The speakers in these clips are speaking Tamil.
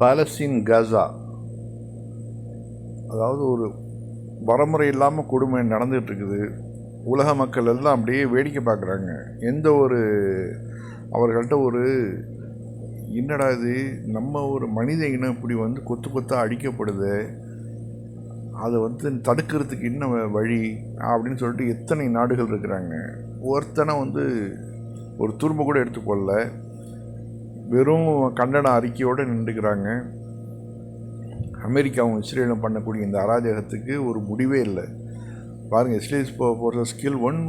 பாலஸ்தீன் கசா. அதாவது ஒரு வரமுறை இல்லாமல் கொடுமை நடந்துகிட்ருக்குது. உலக மக்கள் எல்லாம் அப்படியே வேடிக்கை பார்க்குறாங்க எந்த ஒரு அவர்கள்ட்ட ஒரு என்னடா இது? நம்ம ஒரு மனித இனம் இப்படி வந்து கொத்து கொத்தாக அழிக்கப்படுது அதை வந்து தடுக்கிறதுக்கு என்ன வ- வழி? அப்படின்னு சொல்லிட்டு எத்தனை நாடுகள் இருக்கிறாங்க. ஒருத்தனை வந்து ஒரு துரும்ப கூட எடுத்துக்கொள்ள வெறும் கண்டன அறிக்கையோடு நின்றுக்கிறாங்க. அமெரிக்காவும் இஸ்ரேலும் பண்ணக்கூடிய இந்த அராஜகத்துக்கு ஒரு முடிவே இல்லை. பாருங்கள் இஸ்ரேல் போகிற skill one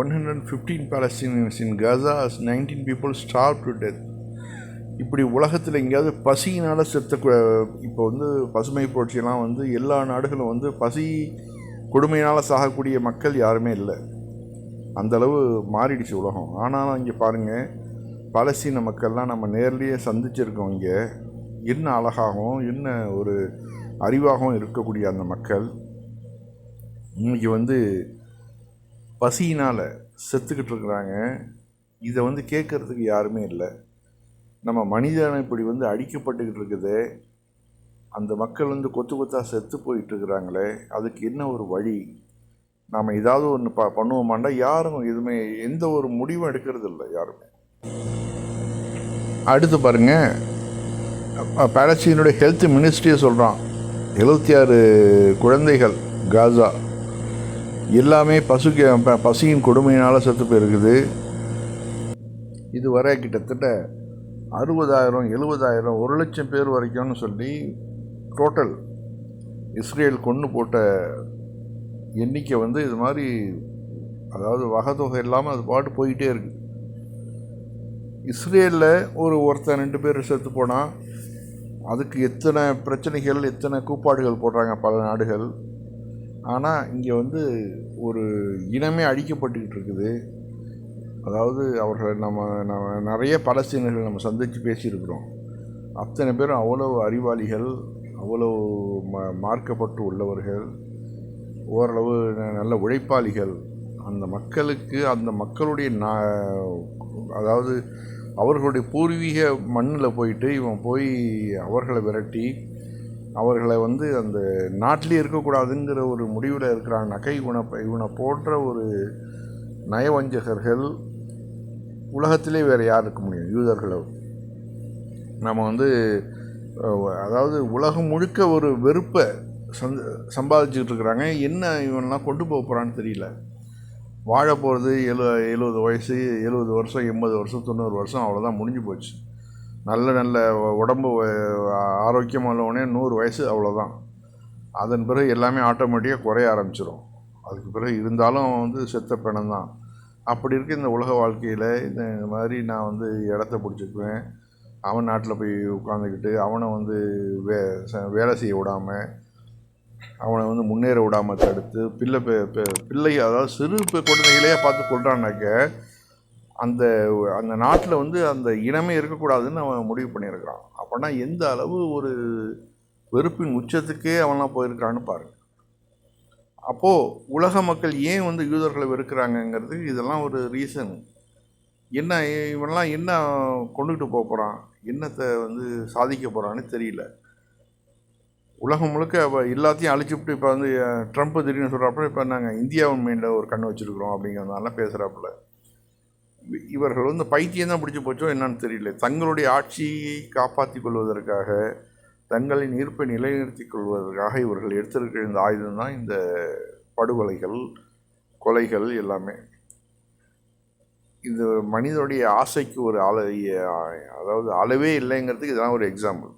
one hundred fifteen Palestinians in Gaza nineteen people starve to death இப்படி உலகத்தில் எங்கேயாவது பசியினால் செத்த இப்போ வந்து பசுமை புரட்சியெல்லாம் வந்து எல்லா நாடுகளும் வந்து பசி கொடுமையினால் சாகக்கூடிய மக்கள் யாருமே இல்லை. அந்தளவு மாறிடுச்சு உலகம். ஆனாலும் இங்கே பாருங்கள் பாலஸ்தீன மக்கள்லாம் நம்ம நேர்லேயே சந்திச்சிருக்கோம் இங்கே. என்ன அழகாகவும் என்ன ஒரு அறிவாகவும் இருக்கக்கூடிய அந்த மக்கள் இன்றைக்கி வந்து பசியினால் செத்துக்கிட்டு இருக்கிறாங்க. இதை வந்து கேட்குறதுக்கு யாருமே இல்லை. நம்ம மனிதனை இப்படி வந்து அடிக்கப்பட்டுக்கிட்டு இருக்குது. அந்த மக்கள் வந்து கொத்து கொத்தாக செத்து போயிட்டுருக்குறாங்களே அதுக்கு என்ன ஒரு வழி? நாம் ஏதாவது ஒன்று ப பண்ணுவோமாண்டா? யாரும் எதுவுமே எந்த ஒரு முடிவும் எடுக்கிறது இல்லை யாருமே. அடுத்து பாருங்கள் அ- ஹெல்த் மினிஸ்ட்ரியை சொல்கிறான் எழுபத்தி ஆறு குழந்தைகள் காசா. எல்லாமே பசுக்கு பசியின் கொடுமையினால் செத்து போயிருக்குது. இதுவரை கிட்டத்தட்ட அறுபதாயிரம் எழுபதாயிரம் ஒரு லட்சம் பேர் வரைக்கும்னு சொல்லி டோட்டல் இஸ்ரேல் கொண்டு போட்ட எண்ணிக்கை வந்து இது மாதிரி அதாவது வகைத்தொகை இல்லாமல் அது பாட்டு போயிட்டே இருக்குது இஸ்ரேலில் ஒரு ஒருத்தன் ரெண்டு பேர் செத்து போனால் அதுக்கு எத்தனை பிரச்சனைகள் எத்தனை கூப்பாடுகள் போடுறாங்க பல நாடுகள். ஆனால் இங்கே வந்து ஒரு இனமே அழிக்கப்பட்டுக்கிட்டு இருக்குது. அதாவது அவர்கள் நம்ம நம்ம நிறைய பலஸ்தீனர்கள் நம்ம சந்தித்து பேசியிருக்கிறோம். அத்தனை பேரும் அவ்வளோ அறிவாளிகள் அவ்வளோ ம மார்க்கப்பட்டு உள்ளவர்கள் ஓரளவு ந- நல்ல உழைப்பாளிகள். அந்த மக்களுக்கு அந்த மக்களுடைய நா அதாவது அவர்களுடைய பூர்வீக மண்ணில் போயிட்டு இவன் போய் அவர்களை விரட்டி அவர்களை வந்து அந்த நாட்டிலே இருக்கக்கூடாதுங்கிற ஒரு முடிவில் இருக்கிறாங்கனாக்கா இவனை இவனை போன்ற ஒரு நயவஞ்சகர்கள் உலகத்திலே வேறு யார் இருக்க முடியும்? யூதர்களை? நம்ம வந்து அதாவது உலகம் முழுக்க ஒரு வெறுப்பை சந்த சம்பாதிச்சுக்கிட்டு இருக்கிறாங்க. என்ன இவன்லாம் கொண்டு போக போகிறான்னு தெரியல. வாழ போகிறது எழு எழுபது வயசு எழுபது வருஷம் எண்பது வருஷம் தொண்ணூறு வருஷம் அவ்வளோதான் முடிஞ்சு போச்சு. நல்ல நல்ல உடம்பு ஆரோக்கியமானவனே நூறு வயசு அவ்வளோதான் அதன் பிறகு எல்லாமே ஆட்டோமேட்டிக்காக குறைய ஆரம்பிச்சிடும் அதுக்கு பிறகு இருந்தாலும் வந்து செத்த பிணம் தான். அப்படி இருக்க இந்த உலக வாழ்க்கையில். இந்த இந்த மாதிரி நான் வந்து இடத்த பிடிச்சிக்குவேன். அவன் நாட்டில் போய் உட்காந்துக்கிட்டு அவனை வந்து வே ச- வேலை செய்ய விடாமல் அவனை வந்து முன்னேற விடாமல் தடுத்து பிள்ளை பெ- பிள்ளை அதாவது சிறு குழந்தைகளையே பார்த்து கொள்றான்னாக்க அந்த அந்த நாட்டில் வந்து அந்த இனமே இருக்கக்கூடாதுன்னு அவன் முடிவு பண்ணியிருக்கிறான். அப்படின்னா எந்த அளவு ஒரு வெறுப்பின் உச்சத்துக்கே அவன்லாம் போயிருக்கான்னு பாருங்க. அப்போது உலக மக்கள் ஏன் வந்து யூதர்களை வெறுக்கிறாங்கங்கிறதுக்கு இதெல்லாம் ஒரு ரீசன் என்ன இவன்லாம் என்ன கொண்டுகிட்டு போக போகிறான் என்னத்தை வந்து சாதிக்க போகிறான்னு தெரியல. உலகம் முழுக்க அவ எல்லாத்தையும் அழிச்சுவிட்டு இப்போ வந்து ட்ரம்ப் திடீர்னு சொல்கிறாப்புல இப்போ நாங்கள் இந்தியாவின் மேல ஒரு கண் வச்சுருக்குறோம் அப்படிங்கிறதுனால பேசுகிறாப்புல இவர்கள் வந்து பைத்தியம் தான் பிடிச்சி போச்சோ என்னன்னு தெரியல. தங்களுடைய ஆட்சியை காப்பாற்றிக் கொள்வதற்காக தங்களின் ஈர்ப்பை நிலைநிறுத்திக் கொள்வதற்காக இவர்கள் எடுத்திருக்கிற இந்த ஆயுதம் தான் இந்த படுகொலைகள் கொலைகள் எல்லாமே. இது மனிதனுடைய ஆசைக்கு ஒரு அள அதாவது அளவே இல்லைங்கிறதுக்கு இதெல்லாம் ஒரு எக்ஸாம்பிள்